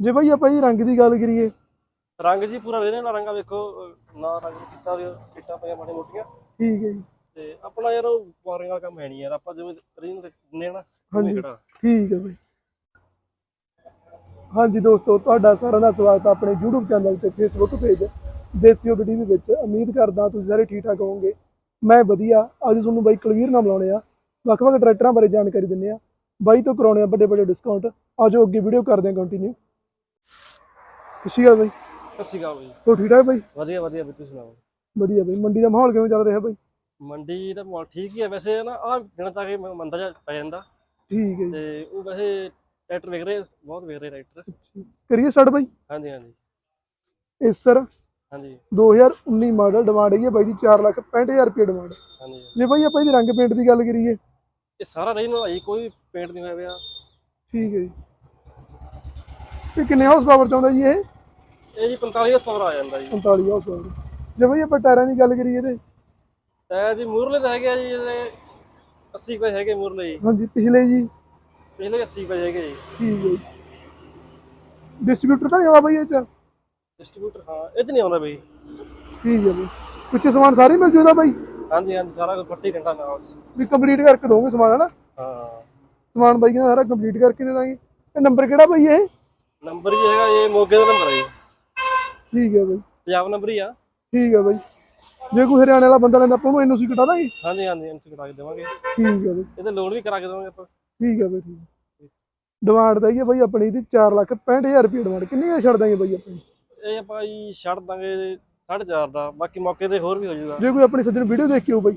ਜੇ ਬਾਈ ਆਪਾਂ ਇਹ ਰੰਗ ਦੀ ਗੱਲ ਕਰੀਏ। ਰੰਗ ਜੀ ਪੂਰਾ ਇਹਦੇ ਨਾਲ ਰੰਗਾ ਵੇਖੋ ਨਾ ਰੰਗ ਕੀਤਾ ਵੀ ਇੱਟਾਂ ਪਈਆਂ ਮਾੜੀ ਮੋਟੀਆਂ। ਠੀਕ ਹੈ ਜੀ। ਤੇ ਆਪਣਾ ਯਾਰ ਉਹ ਵਾਰਿੰਗ ਵਾਲਾ ਕੰਮ ਹੈ ਨਹੀਂ ਯਾਰ ਆਪਾਂ ਜਿਵੇਂ ਰੀਨ ਨਾ ਉਵੇਂ ਹਾਂਜੀ। ਠੀਕ ਹੈ ਬਾਈ। ਹਾਂਜੀ ਦੋਸਤੋ ਤੁਹਾਡਾ ਸਾਰਿਆਂ ਦਾ ਸਵਾਗਤ ਹੈ ਆਪਣੇ YouTube ਚੈਨਲ ਤੇ Facebook ਪੇਜ ਦੇਸੀ ਓਬੀਡੀ ਦੇ ਵਿੱਚ। ਉਮੀਦ ਕਰਦਾ ਤੁਸੀਂ ਸਾਰੇ ਠੀਕ ਠਾਕ ਹੋਵੋਗੇ। ਮੈਂ ਵਧੀਆ ਅੱਜ ਤੁਹਾਨੂੰ ਬਾਈ ਕਲਵੀਰ ਨਾਲ ਮਿਲਾਉਣੇ ਆ। ਵੱਖ-ਵੱਖ ਟਰੈਕਟਰਾਂ ਬਾਰੇ ਜਾਣਕਾਰੀ ਦਿੰਨੇ ਆ। ਬਾਈ ਤੋਂ ਕਰਾਉਣੇ ਆ ਵੱਡੇ ਵੱਡੇ ਡਿਸਕਾਊਂਟ ਆਜੋ ਅੱਗੇ ਵੀਡੀਓ ਕਰਦੇ ਹਾਂ ਕੰਟੀਨਿਊ ਖੁਸ਼ੀ ਆ ਬਾਈ। ਸੱਸੀ ਗਾ ਬਈ। ਹੋ ਠੀਕ ਠਾਕ ਬਾਈ? ਵਧੀਆ ਵਧੀਆ ਤੁਸੀਂ ਸੁਣਾਓ? ਵਧੀਆ ਬਾਈ। ਮੰਡੀ ਦਾ ਮਾਹੌਲ ਕਿਵੇਂ ਚੱਲ ਰਿਹਾ ਬਾਈ? ਮੰਡੀ ਦਾ ਮਾਹੌਲ ਠੀਕ ਹੀ ਹੈ ਵੈਸੇ ਨਾ ਆ ਦਿਨਾਂ ਤੱਕ ਮੰਦਾ ਜਿਹਾ ਪੈ ਜਾਂਦਾ। ਠੀਕ ਹੈ ਜੀ। ਤੇ ਉਹ ਵੈਸੇ ਟਰੈਕਟਰ ਵਿਕ ਰਹੇ ਬਹੁਤ ਵਿਕ ਰਹੇ ਟਰੈਕਟਰ। ਕਰੀਏ ਸਟਾਰਟ ਬਾਈ? ਹਾਂਜੀ ਹਾਂਜੀ। ਇਸ ਸਰ ਹਾਂਜੀ। 2019 ਮਾਡਲ ਡਿਮਾਂਡ ਹੈ ਬਾਈ ਦੀ 465000 ਰੁਪਏ ਡਿਮਾਂਡ ਹਾਂਜੀ। ਜੇ ਬਾਈ ਆਪਾਂ ਇਹਦੀ ਰੰਗ ਪੇਂਟ ਦੀ ਗੱਲ ਕਰੀਏ ਇਹ ਸਾਰਾ ਰਹੀ ਨਾ ਭਾਈ ਕੋਈ ਪੇਂਟ ਨਹੀਂ ਹੋਇਆ ਪਿਆ। ਠੀਕ ਹੈ ਜੀ। ਇਹ ਕਿੰਨੇ ਹਾਊਸ ਪਾਵਰ ਚਾਹੁੰਦਾ ਜੀ ਇਹ? ਇਹ ਜੀ 45 ਪਾਵਰ ਆ ਜਾਂਦਾ ਜੀ। 45 ਹਾਊਸ ਪਾਵਰ ਜੇ ਬਾਈ ਆਪਾਂ ਟਾਇਰਾਂ ਦੀ ਗੱਲ ਕਰੀਏ ਤੇ। ਟਾਇਰ ਜੀ ਮੂਰਲੇ ਤਾਂ ਹੈਗੇ ਆ ਜੀ ਇਹਦੇ 80 ਕੁ ਹੈਗੇ ਮੂਰਲੇ ਜੀ। ਹਾਂਜੀ ਪਿਛਲੇ ਜੀ। ਪਿਛਲੇ 80 ਕੁ ਹੈਗੇ ਜੀ। ਠੀਕ ਹੈ ਜੀ। ਡਿਸਟ੍ਰੀਬਿਊਟਰ ਤਾਂ ਨਹੀਂ ਆਉਂਦਾ ਬਾਈ ਇਹ ਚ? ਡਿਸਟ੍ਰੀਬਿਊਟਰ ਹਾਂ ਇਹ 'ਚ ਨਹੀਂ ਆਉਂਦਾ ਬਈ। ਠੀਕ ਹੈ ਬਾਈ ਪਿੱਛੇ ਸਮਾਨ ਸਾਰੇ ਮਿਲ ਜੂਦਾ ਬਾਈ। ਹਾਂਜੀ ਹਾਂਜੀ ਸਾਰਾ ਕੁਝ ਫੱਟੀ ਡੰਡਾ ਨਾਲ। ਵੀ ਕੰਪਲੀਟ ਕਰਕੇ ਦੋਗੇ ਸਮਾਨ ਹਨਾ? ਹਾਂ। ਸਮਾਨ ਬਾਈ ਕਹਿੰਦਾ ਸਾਰਾ ਕੰਪਲੀਟ ਕਰਕੇ ਦੇ ਦਾਂਗੇ। ਇਹ ਨੰਬਰ ਕਿਹੜਾ ਬਾਈ ਇਹ? ਨੰਬਰ ਜੀ ਹੈਗਾ ਇਹ ਮੋਗੇ ਦਾ ਨੰਬਰ ਹੈ ਜੀ। ਠੀਕ ਹੈ ਬਾਈ। ਪੰਜਾਬ ਨੰਬਰ ਹੀ ਆ। ਠੀਕ ਹੈ ਬਾਈ। ਜੇ ਕੋਈ ਹਰਿਆਣੇ ਵਾਲਾ ਬੰਦਾ ਲੈਂਦਾ ਆਪਾਂ ਉਹਨੂੰ ਐਨਓਸੀ ਕਟਾ ਦਾਂਗੇ? ਹਾਂਜੀ ਹਾਂਜੀ ਐਮਸੀ ਕਰਾ ਕੇ ਦੇਵਾਂਗੇ। ਠੀਕ ਹੈ ਬਾਈ। ਇਹਦੇ ਲੋਨ ਵੀ ਕਰਾ ਕੇ ਦੇਵਾਂਗੇ ਆਪਾਂ। ਠੀਕ ਹੈ ਬਾਈ ਠੀਕ ਹੈ ਡਿਮਾਂਡ ਤਾਂ ਹੈਗੀ ਹੈ ਬਾਈ ਆਪਣੀ ਦੀ 4 ਲੱਖ 65000 ਰੁਪਏ ਡਿਮਾਂਡ ਕਿੰਨੀ ਛੱਡ ਦਾਂਗੇ ਬਾਈ ਆਪਣੀ ਇਹ ਆਪਾਂ ਜੀ ਛੱਡ ਦਾਂਗੇ 4.5 ਦਾ ਬਾਕੀ ਮੌਕੇ ਤੇ ਹੋਰ ਵੀ ਹੋ ਜਾਊਗਾ। ਜੇ ਕੋਈ ਆਪਣੀ ਸੱਜਣ ਵੀਡੀਓ ਦੇਖ ਕੇ ਆਊ ਬਾਈ।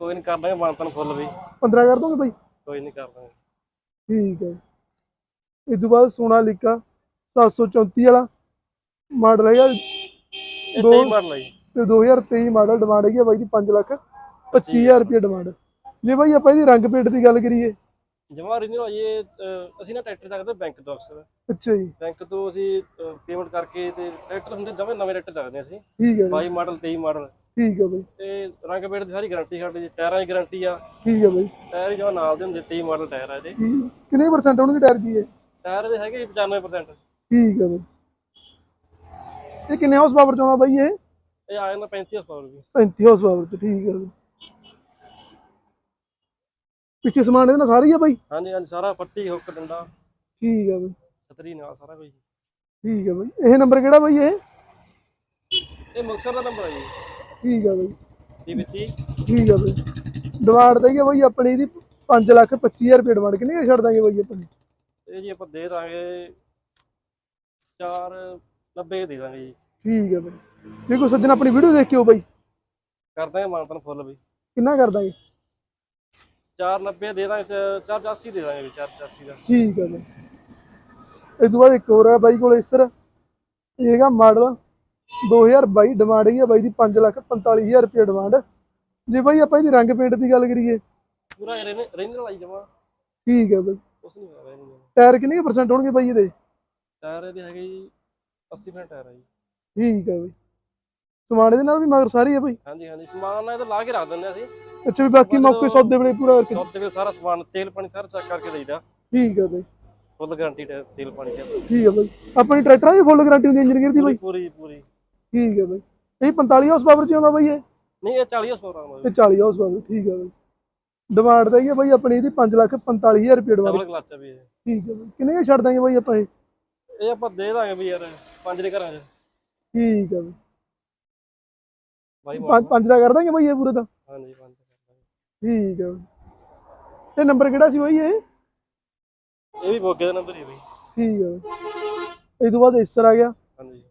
ਕੋਈ ਨਹੀਂ ਕਰ ਦਾਂਗੇ ਮਾਨਤਨ ਫੁੱਲ ਵੀ। 15 ਕਰ ਦੋਗੇ ਬਾਈ? ਕੋਈ ਨਹੀਂ ਕਰ ਦਾਂਗੇ ਠੀਕ ਹੈ ਇਸ ਤੋਂ ਬਾਅਦ ਸੋਨਾਲੀਕਾ 734 ਵਾਲਾ ਮਾਡਲ ਹੈਗਾ। ਦੋ- ਤੇਈ ਮਾਡਲ ਹੈ ਜੀ। ਤੇ 2023 ਮਾਡਲ ਡਿਮਾਂਡ ਹੈਗੀ ਆ ਬਾਈ ਦੀ 5 ਲੱਖ 25000 ਰੁਪਏ ਡਿਮਾਂਡ ਜੇ ਬਾਈ ਆਪਾਂ ਇਹਦੀ ਰੰਗ ਪੇਂਟ ਦੀ ਗੱਲ ਕਰੀਏ ਜਮਾ ਰੀਨਿਊ ਇਹ ਅਸੀਂ ਨਾ ਟਰੈਕਟਰ ਚੱਕਦੇ ਬੈਂਕ ਤੋਂ ਅਕਸਰ। ਅੱਛਾ ਜੀ। ਬੈਂਕ ਤੋਂ ਅਸੀਂ ਪੇਮੈਂਟ ਕਰਕੇ ਤੇ ਟਰੈਕਟਰ ਹੁੰਦੇ ਜਮੇ ਨਵੇਂ ਟਰੈਕਟਰ ਚੱਕਦੇ ਅਸੀਂ। ਠੀਕ ਹੈ ਬਾਈ 22 ਮਾਡਲ 23 ਮਾਡਲ ਠੀਕ ਹੈ ਬਾਈ। ਤੇ ਰੰਗ ਪੇਂਟ ਦੀ ਸਾਰੀ ਗਾਰੰਟੀ ਸਾਡੀ ਜੀ ਟਾਇਰਾਂ ਦੀ ਗਾਰੰਟੀ ਆ। ਠੀਕ ਹੈ ਬਾਈ। ਟਾਇਰ ਜਮਾ ਨਾਲ ਦੇ ਹੁੰਦੇ 23 ਮਾਡਲ ਟਾਇਰ ਆ ਇਹਦੇ। ਕਿੰਨੇ ਪਰਸੈਂਟ ਹੋਣਗੇ ਟਾਇਰ ਜੀ ਇਹ? ਟਾਇਰ ਦੇ ਹੈਗੇ ਜੀ 95% ਠੀਕ ਹੈ ਬਾਈ। ਇਹ ਕਿੰਨੇ ਹਾਊਸ ਪਾਵਰ ਚਾਹੁੰਦਾ ਬਾਈ ਇਹ? ਇਹ ਆ ਜਾਂਦਾ 35 ਹਜ਼ਾਰ ਵੀ। 35 ਹਾਊਸ ਪਾਵਰ ਤੇ ਠੀਕ ਹੈ ਬਾਈ। ਪਿੱਛੇ ਸਮਾਨ ਇਹਦੇ ਨਾਲ ਸਾਰੀ ਆ ਬਾਈ? ਹਾਂਜੀ ਹਾਂਜੀ ਸਾਰਾ ਪੱਟੀ ਹੁੱਕ ਡੰਡਾ। ਠੀਕ ਹੈ ਬਾਈ। ਛਤਰੀ ਨਾਲ ਸਾਰਾ ਕੁਝ ਠੀਕ ਹੈ ਬਾਈ। ਇਹ ਨੰਬਰ ਕਿਹੜਾ ਬਾਈ ਇਹ? ਇਹ ਮੁਕਤਸਰ ਦਾ ਨੰਬਰ ਹੈ ਜੀ। ਠੀਕ ਹੈ ਬਾਈ। ਦੀ ਵਿੱਤੀ ਠੀਕ ਹੈ ਬਾਈ। ਡਿਮਾਂਡ ਤਾਂ ਆ ਬਾਈ ਆਪਣੀ ਦੀ 5 ਲੱਖ 25000 ਰੁਪਏ ਡਿਮਾਂਡ ਕਿੰਨੀ ਕੁ ਛੱਡ ਦਾਂਗੇ ਬਾਈ ਆਪਣੀ ਇਹ ਜੀ ਆਪਾਂ ਦੇ ਦਾਂਗੇ 4 90 ਦੇ ਦਾਂਗੇ ਜੀ। ਠੀਕ ਹੈ ਬਾਈ। ਜੇ ਕੋਈ ਸੱਜਣ ਆਪਣੀ ਵੀਡੀਓ ਦੇਖ ਕੇ ਹੋ ਬਾਈ। ਕਰ ਦਾਂਗੇ ਮਾਨਤਨ ਫੁੱਲ ਵੀ। ਕਿੰਨਾ ਕਰ ਦਾਂਗੇ? 490 ਦੇ ਦਾਂਗੇ 480 ਦੇ ਦਾਂਗੇ ਵੀ 480 ਦਾ। ਠੀਕ ਹੈ ਬਾਈ ਇਸ ਤੋਂ ਬਾਅਦ ਇੱਕ ਹੋਰ ਹੈ ਬਾਈ ਕੋਲ ਇਸ ਤਰ੍ਹਾਂ। ਇਹ ਹੈਗਾ ਮਾਡਲ 2022 ਡਿਮਾਂਡ ਹੈਗੀ ਆ ਬਾਈ ਦੀ 5 ਲੱਖ 45000 ਰੁਪਏ ਡਿਮਾਂਡ ਜੇ ਬਾਈ ਆਪਾਂ ਇਹਦੀ ਰੰਗ ਪੇਂਟ ਦੀ ਗੱਲ ਕਰੀਏ। ਪੂਰਾ ਰੇਂਜ ਲਾਈ ਜਮਾ ਠੀਕ ਹੈ ਬਾਈ। ਕੁਛ ਨਹੀਂ ਹੋਇਆ ਰੇਂਜ ਟਾਇਰ ਕਿੰਨੇ ਪਰਸੈਂਟ ਹੋਣਗੇ ਬਾਈ ਇਹਦੇ? ਟਾਇਰ ਇਹਦੇ ਹੈਗੇ ਜੀ 80% ਟਾਇਰ ਹੈ ਜੀ। ਠੀਕ ਹੈ ਬਾਈ। ਸਮਾਨ ਇਹਦੇ ਨਾਲ ਵੀ ਮਗਰ ਸਾਰੀ ਹੈ ਬਾਈ? ਹਾਂਜੀ ਹਾਂਜੀ। ਸਮਾਨ ਇਹ ਤਾਂ ਲਾ ਕੇ ਰੱਖ ਦਿੰਦੇ ਅਸੀਂ। ਅੱਛਾ ਵੀ ਬਾਕੀ ਮੌਕੇ ਸੌਦੇ ਵੇਲੇ ਪੂਰਾ ਕਰਕੇ ਸੌਦੇ ਵੇਲੇ ਸਾਰਾ ਸਮਾਨ ਤੇਲ ਪਾਣੀ ਸਾਰਾ ਚੈੱਕ ਕਰਕੇ ਦੇਈਦਾ। ਠੀਕ ਹੈ ਬਾਈ। ਫੁੱਲ ਗਾਰੰਟੀ ਤੇਲ ਪਾਣੀ ਦੀ ਠੀਕ ਹੈ ਬਾਈ। ਆਪਣੀ ਟਰੈਕਟਰਾਂ ਦੀ ਫੁੱਲ ਗਾਰੰਟੀ ਹੁੰਦੀ ਇੰਜਨ ਗੇਅਰ ਦੀ ਬਾਈ? ਪੂਰੀ ਪੂਰੀ ਠੀਕ ਹੈ ਬਾਈ। ਇਹ 45 ਹਾਊਸ ਪਾਵਰ ਚ ਆਉਂਦਾ ਬਾਈ ਇਹ? ਨਹੀਂ ਇਹ 40 ਹਸਪਤਾਲ ਆਉਂਦਾ ਇਹ 40 ਹਾਊਸ ਪਾਵਰ ਠੀਕ ਹੈ ਬਾਈ। ਡਿਮਾਂਡ ਤਾਂ ਆ ਬਾਈ ਆਪਣੀ ਇਹਦੀ 5 ਲੱਖ 45000 ਰੁਪਏ ਡਿਮਾਂਡ ਡਬਲ ਕਲਚ ਵੀ ਇਹ। ਠੀਕ ਹੈ ਬਾਈ। ਕਿੰਨੇ ਕੁ ਛੱਡ ਦਾਂਗੇ ਬਾਈ ਆਪਾਂ ਇਹ? ਇਹ ਆਪਾਂ ਦੇ ਦਾਂਗੇ ਵੀ ਯਾਰ ਪੰਜ ਦੇ ਘਰਾਂ 'ਚ। ਠੀਕ ਹੈ ਬਾਈ। ਬਾਈ ਪੰਜ- ਦਾ ਕਰ ਦਾਂਗੇ ਬਾਈ ਇਹ ਪੂਰੇ ਦਾ ਹਾਂਜੀ ਪੰਜ। ਠੀਕ ਹੈ ਬਾਈ ਇਹ ਨੰਬਰ ਕਿਹੜਾ ਸੀ ਬਾਈ ਇਹ? ਇਹ ਵੀ ਮੋਗੇ ਦਾ ਨੰਬਰ ਹੀ ਹੈ ਬਈ। ਠੀਕ ਹੈ ਬਾਈ ਇਹ ਤੋਂ ਬਾਅਦ ਇਸ ਤਰ੍ਹਾਂ ਆ ਗਿਆ। ਹਾਂਜੀ।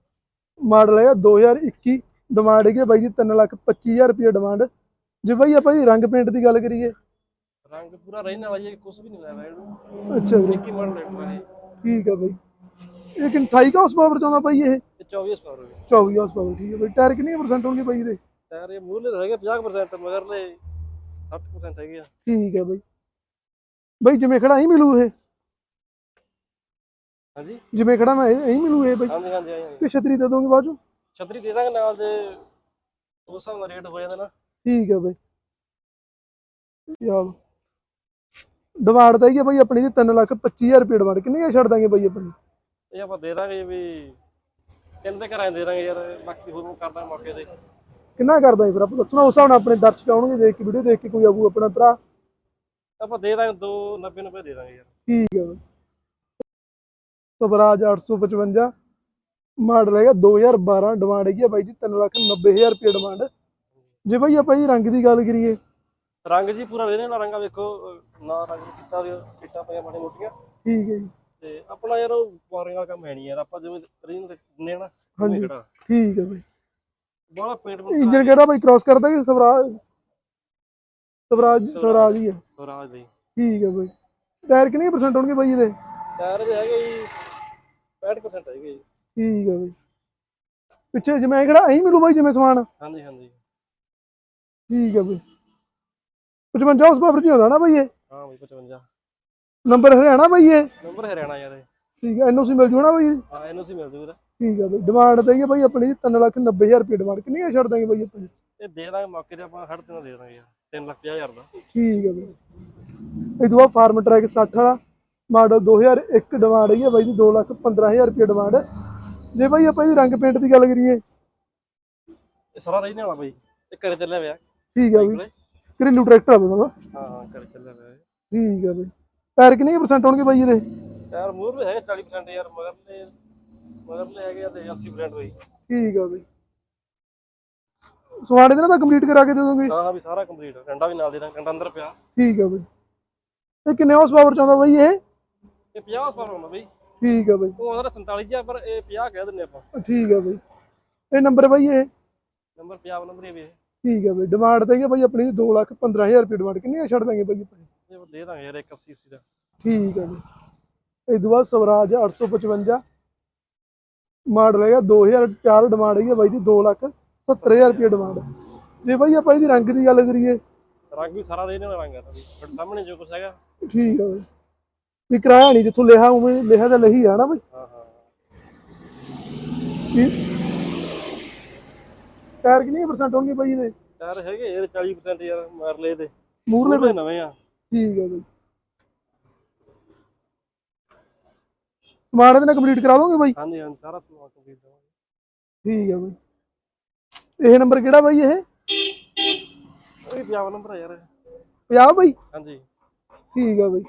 ਮਾਡਲ ਹੈਗਾ 2021 ਡਿਮਾਂਡ ਹੈਗੀ ਆ ਬਾਈ ਜੀ 3 ਲੱਖ 25000 ਰੁਪਏ ਡਿਮਾਂਡ ਜੇ ਬਾਈ ਆਪਾਂ ਇਹਦੀ ਰੰਗ ਪੇਂਟ ਦੀ ਗੱਲ ਕਰੀਏ। ਰੰਗ ਪੂਰਾ ਰਹਿਣ ਵਾਲਾ ਜੀ ਕੁਝ ਵੀ ਨਹੀਂ ਲੈਣਾ ਇਹਨੂੰ। ਅੱਛਾ ਵੀਰੇ ਇੱਕ ਹੀ ਮਾਡਲ ਹੈ ਠੀਕ ਹੈ ਬਾਈ। ਇਹ ਕਿ 28 ਹਾਊਸ ਪਾਵਰ ਚਾਹੁੰਦਾ ਬਾਈ ਇਹ? ਇਹ 24 ਹਸਪਤਾਲ ਹੋ। ਗਏ 24 ਹਾਊਸ ਪਾਵਰ ਠੀਕ ਹੈ ਬਾਈ। ਟਾਇਰ ਕਿੰਨੇ ਪਰਸੈਂਟ ਹੋਣਗੇ ਬਾਈ ਇਹਦੇ? ਟਾਇਰ ਇਹ ਮੂਹਰਲੇ ਤਾਂ ਹੈਗੇ 50% ਮਗਰਲੇ। 60% ਹੈਗੇ ਆ। ਠੀਕ ਹੈ ਬਾਈ। ਬਾਈ ਜਿਵੇਂ ਖੜਾ ਹੀ ਮਿਲੂ ਇਹ। ਹਾਂਜੀ? ਜਿਵੇਂ ਖੜਾ ਮੈਂ ਇਹ ਹੀ ਮਿਲੂ ਇਹ ਬਾਈ। ਹਾਂਜੀ ਹਾਂਜੀ ਹਾਂਜੀ ਕਿ ਛਤਰੀ ਦੇ ਦੋਗੇ ਚੋਂ? ਛਤਰੀ ਦੇ ਦਾਂਗੇ ਨਾਲ ਦੇ ਉਸ ਹਿਸਾਬ ਨਾਲ ਰੇਟ ਹੋ ਜਾਂਦਾ ਨਾ। ਠੀਕ ਹੈ ਬਾਈ। ਚਲੋ ਡਿਮਾਂਡ ਤਾਂ ਹੈਗੀ ਆ ਬਾਈ ਆਪਣੀ ਦੀ 3 ਲੱਖ 25000 ਰੁਪਏ ਡਿਮਾਂਡ। ਕਿੰਨੀ ਛੱਡ ਦਾਂਗੇ ਬਾਈ ਆਪਣੀ? ਇਹ ਆਪਾਂ ਦੇ ਦਾਂਗੇ ਵੀ ਤਿੰਨ ਦੇ ਘਰਾਂ ਦੇ ਦਾਂਗੇ ਯਾਰ ਬਾਕੀ ਹੋਰ ਕਰਦਾ ਮੌਕੇ ਤੇ। ਕਿੰਨਾ ਕਰ ਦਾਂਗੇ ਫਿਰ? ਆਪਾਂ ਦੱਸਣਾ ਉਸ ਹਿਸਾਬ ਨਾਲ ਆਪਣੇ ਦਰਸ਼ਕ ਆਉਣਗੇ ਦੇਖ ਕੇ ਵੀਡੀਓ ਦੇਖ ਕੇ ਕੋਈ ਆਊ ਆਪਣਾ ਭਰਾ। ਆਪਾਂ ਦੇ ਦਾਂਗੇ 2 90 90 ਦੇ ਦਾਂਗੇ ਯਾਰ। ਠੀਕ ਹੈ ਸਵਰਾਜ 855 ਮਾਡਲ ਹੈਗਾ 2012 ਡਿਮਾਂਡ ਹੈਗੀ ਆ ਬਾਈ ਜੀ 3 ਲੱਖ 90000 ਰੁਪਏ ਡਿਮਾਂਡ ਜੇ ਬਾਈ ਆਪਾਂ ਜੀ ਰੰਗ ਦੀ ਗੱਲ ਕਰੀਏ। ਰੰਗ ਜੀ ਪੂਰਾ ਦੇ ਦੇਣਾ ਰੰਗਾ ਵੇਖੋ ਨਾ ਰੰਗ ਕੀਤਾ ਵੀ ਸੀਟਾਂ ਪਈਆਂ ਬੜੀ ਮੋਟੀਆਂ। ਠੀਕ ਹੈ ਜੀ। ਤੇ ਆਪਣਾ ਯਾਰ ਉਹ ਵਾਰਿੰਗ ਵਾਲਾ ਕੰਮ ਹੈ ਨਹੀਂ ਯਾਰ ਆਪਾਂ ਜਿਵੇਂ ਰੀਨ ਨਾ ਉਵੇਂ ਹਾਂਜੀ। ਠੀਕ ਹੈ ਬਾਈ। ਬਾਹਲਾ ਪੇਂਟ ਇੰਜਨ ਕਿਹੜਾ ਬਾਈ ਕ੍ਰਾਸ ਕਰਦਾ ਕਿ ਸਵਰਾਜ? ਸਵਰਾਜ ਸਵਰਾਜ। ਹੀ ਹੈ ਸਵਰਾਜ ਦੇ ਠੀਕ ਹੈ ਬਾਈ। ਟਾਇਰ ਕਿੰਨੇ ਪਰਸੈਂਟ ਹੋਣਗੇ ਬਾਈ ਇਹਦੇ? ਟਾਇਰ ਦੇ ਹੈਗੇ ਜੀ 65% ਹੈਗੇ ਜੀ। ਠੀਕ ਹੈ ਬਾਈ। ਪਿੱਛੇ ਜਿਵੇਂ ਕਿਹੜਾ ਐਂ ਮਿਲੂ ਬਾਈ ਜਿਵੇਂ ਸਮਾਨ? ਹਾਂਜੀ ਹਾਂਜੀ। ਠੀਕ ਹੈ ਬਾਈ। 55 ਉਸ ਪਾਵਰ ਜੀ ਹੁੰਦਾ ਨਾ ਬਾਈ ਇਹ? ਹਾਂ ਬਈ 55 ਨੰਬਰ ਹਰਿਆਣਾ ਬਾਈ ਇਹ? ਨੰਬਰ ਹਰਿਆਣਾ ਯਾਰ ਠੀਕ ਹੈ ਐਨਓਸੀ ਮਿਲ ਜੂ ਨਾ ਬਾਈ ਹਾਂ ਇਹਨੂੰ ਸੀ ਮਿਲ ਜੂਗਾ ਠੀਕ ਹੈ? ਬਾਈ ਡਿਮਾਂਡ ਤਾਂ ਹੀ ਹੈ ਬਾਈ ਆਪਣੀ 3 ਲੱਖ 90000 ਰੁਪਏ ਡਿਮਾਂਡ ਕਿੰਨੀ ਛੱਡ ਦਾਂਗੇ ਬਾਈ ਆਪਾਂ? ਇਹ ਦੇ ਦਾਂਗੇ ਮੌਕੇ ਤੇ ਆਪਾਂ ਹੜ ਤੇ ਦੇ ਦਾਂਗੇ ਯਾਰ 3 ਲੱਖ 50000 ਦਾ। ਠੀਕ ਹੈ ਬਾਈ। ਇਹ ਤੋਂ ਬਾਅਦ ਫਾਰਮ ਟਰੈਕ 60 ਵਾਲਾ ਮਾਡਲ 2001 ਡਿਮਾਂਡ ਹੈਗੀ ਹੈ ਬਾਈ ਦੀ 2 ਲੱਖ 15000 ਰੁਪਏ ਡਿਮਾਂਡ ਜੇ ਬਾਈ ਆਪਾਂ ਇਹ ਰੰਗ ਪੇਂਟ ਦੀ ਗੱਲ ਕਰੀਏ। ਇਹ ਸਾਰਾ ਰਹਿਣੇ ਵਾਲਾ ਬਈ ਇਹ ਘਰੇ ਚੱਲਿਆ ਪਿਆ। ਠੀਕ ਹੈ ਬਾਈ। ਘਰੇਲੂ ਟਰੈਕਟਰ ਆ ਬਈ ਹਾਂ ਹਾਂ ਘਰੇ ਚੱਲਿਆ ਇਹ। ਠੀਕ ਹੈ ਬਾਈ। ਟਾਇਰ ਕਿੰਨੇ ਪਰਸੈਂਟ ਹੋਣਗੇ ਬਾਈ ਇਹਦੇ? ਯਾਰ ਮੂਰ ਵੀ ਹੈਗੇ 40% ਯਾਰ ਮਗਰਲੇ ਹੈਗੇ ਆ ਤੇ 80% ਬਈ ਠੀਕ ਸਵਾੜੇ ਦੇ ਨਾਲ ਤਾਂ ਕੰਪਲੀਟ ਕਰਾ ਕੇ ਦੇ ਦੋਗੇ? ਹਾਂ ਹਾਂ ਵੀ ਸਾਰਾ ਕੰਪਲੀਟ ਡੰਡਾ ਵੀ ਨਾਲ ਦੇ ਦਾਂਗੇ ਡੰਡਾ ਅੰਦਰ ਪਿਆ। ਠੀਕ ਹੈ ਬਾਈ। ਇਹ ਕਿੰਨੇ ਹਾਰਸ ਪਾਵਰ ਚਾਹੁੰਦਾ ਬਾਈ ਇਹ? ਇਹ 50 ਹਸਪਤਾਲ ਹੁੰਦਾ ਬਈ। ਠੀਕ ਹੈ ਬਾਈ। ਉਹ ਉਹਦਾ 47 ਜਿਹਾ ਪਰ ਇਹ 50 ਕਹਿ ਦਿੰਦੇ ਆਪਾਂ। ਠੀਕ ਹੈ ਬਾਈ। ਇਹ ਨੰਬਰ ਬਾਈ ਇਹ? ਨੰਬਰ 50 ਨੰਬਰ ਇਹ ਵੀ ਇਹ। ਠੀਕ ਹੈ ਬਾਈ। ਡਿਮਾਂਡ ਤਾਂ ਆ ਬਾਈ ਆਪਣੀ 2 ਲੱਖ 15000 ਰੁਪਏ ਡਿਮਾਂਡ ਕਿੰਨੀ ਛੱਡ ਦਾਂਗੇ ਬਾਈ ਆਪਾਂ? ਇਹ ਦੇ ਦਾਂਗੇ ਯਾਰ 180 80 ਦਾ। ਠੀਕ ਹੈ ਬਾਈ। ਇਹ ਬਾਅਦ ਸਵਰਾਜ 855 ਮਾਡਲ ਹੈਗਾ 2004 ਡਿਮਾਂਡ ਹੈਗੀ ਆ ਬਾਈ ਦੀ 2 ਲੱਖ 70000 ਰੁਪਏ ਡਿਮਾਂਡ ਜੇ ਬਾਈ ਆਪਾਂ ਇਹਦੀ ਰੰਗ ਦੀ ਗੱਲ ਕਰੀਏ ਰੰਗ ਵੀ ਸਾਰਾ ਦੇ ਦੇਣਾ ਰੰਗ ਆ ਤੁਹਾਡੇ ਸਾਹਮਣੇ ਜੋ ਕੁਛ ਹੈਗਾ। ਠੀਕ ਹੈ ਬਾਈ। ਵੀ ਕਿਰਾਇਆ ਨਹੀਂ ਜਿੱਥੋਂ ਲਿਖਾ ਉਵੇਂ ਲਿਖਿਆ ਤਾਂ ਲਹੀ ਆ ਨਾ ਬਾਈ। ਹਾਂ ਹਾਂ। ਟਾਇਰ ਕਿੰਨੀ ਪਰਸੈਂਟ ਹੋਣਗੇ ਬਾਈ ਇਹਦੇ? ਟਾਇਰ ਹੈਗੇ ਯਾਰ 40% ਯਾਰ ਮਰਲੇ ਦੇ ਮੂਰਲੇ ਮੂਰਲੇ ਨਵੇਂ ਆ। ਠੀਕ ਹੈ ਬਾਈ। ਸਮਾਨ ਇਹਦੇ ਨਾਲ ਕੰਪਲੀਟ ਕਰਾ ਦੋਗੇ ਬਾਈ? ਹਾਂਜੀ ਹਾਂਜੀ ਸਾਰਾ ਸਮਾਨ ਕੰਪਲੀਟ ਦਵਾਂਗੇ ਠੀਕ ਹੈ ਬਾਈ। ਇਹ ਨੰਬਰ ਕਿਹੜਾ ਬਾਈ ਇਹ? ਵੀ 50 ਨੰਬਰ ਆ ਯਾਰ 50 ਬਾਈ? ਹਾਂਜੀ। ਠੀਕ ਹੈ ਬਾਈ।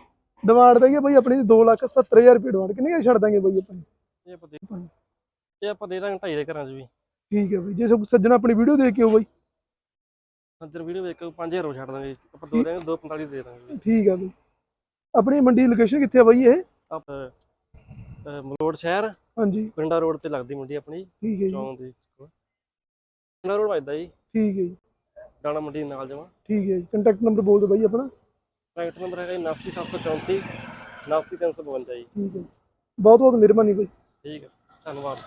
ਡਿਮਾਂਡ ਤਾਂ ਆ ਬਾਈ ਆਪਣੀ 2 ਲੱਖ 70000 ਰੁਪਏ ਡਿਮਾਂਡ। ਕਿੰਨੀ ਛੱਡ ਦਾਂਗੇ ਬਾਈ ਆਪਾਂ? ਇਹ ਆਪਾਂ ਦੇ ਇਹ ਆਪਾਂ ਦੇ ਦਾਂਗੇ ਢਾਈ ਦੇ ਘਰਾਂ 'ਚ ਵੀ। ਠੀਕ ਹੈ ਬਾਈ ਜੇ ਸੱਜਣਾ ਆਪਣੀ ਵੀਡੀਓ ਦੇਖ ਕੇ ਹੋ ਬਾਈ। ਅੰਦਰ ਵੀਡੀਓ ਵੇਖ ਕੇ 5000 ਰੁਪਏ ਛੱਡ ਦਾਂਗੇ। ਆਪਾਂ ਦੋ ਦਾਂਗੇ 245 ਦੇ ਦਾਂਗੇ। ਠੀਕ ਹੈ ਬਾਈ। ਆਪਣੀ ਮੰਡੀ ਲੋਕੇਸ਼ਨ ਕਿੱਥੇ ਆ ਬਾਈ ਇਹ? ਆਪ ਮਲੋੜ ਸ਼ਹਿਰ ਹਾਂਜੀ। ਪਿੰਡਾ ਰੋਡ ਤੇ ਲੱਗਦੀ ਮੰਡੀ ਆਪਣੀ ਠੀਕ ਹੈ ਜੀ। ਚੌਂਕ ਦੇ ਪਿੰਡਾ ਰੋਡ ਵੱਜਦਾ ਜੀ। ਠੀਕ ਹੈ ਜੀ। ਦਾਣਾ ਮੰਡੀ ਨਾਲ ਜਮਾ। ਠੀਕ ਹੈ ਜੀ। ਕੰਟੈਕਟ ਨੰਬਰ ਬੋਲ ਦਿਓ ਬਾਈ ਆਪਣਾ। ਟਰੈਕਟਰ ਨੰਬਰ ਹੈਗਾ ਜੀ 89734 89352 ਜੀ। ਠੀਕ ਹੈ। ਬਹੁਤ ਬਹੁਤ ਮਿਹਰਬਾਨੀ ਬਾਈ। ਠੀਕ ਹੈ। ਧੰਨਵਾਦ।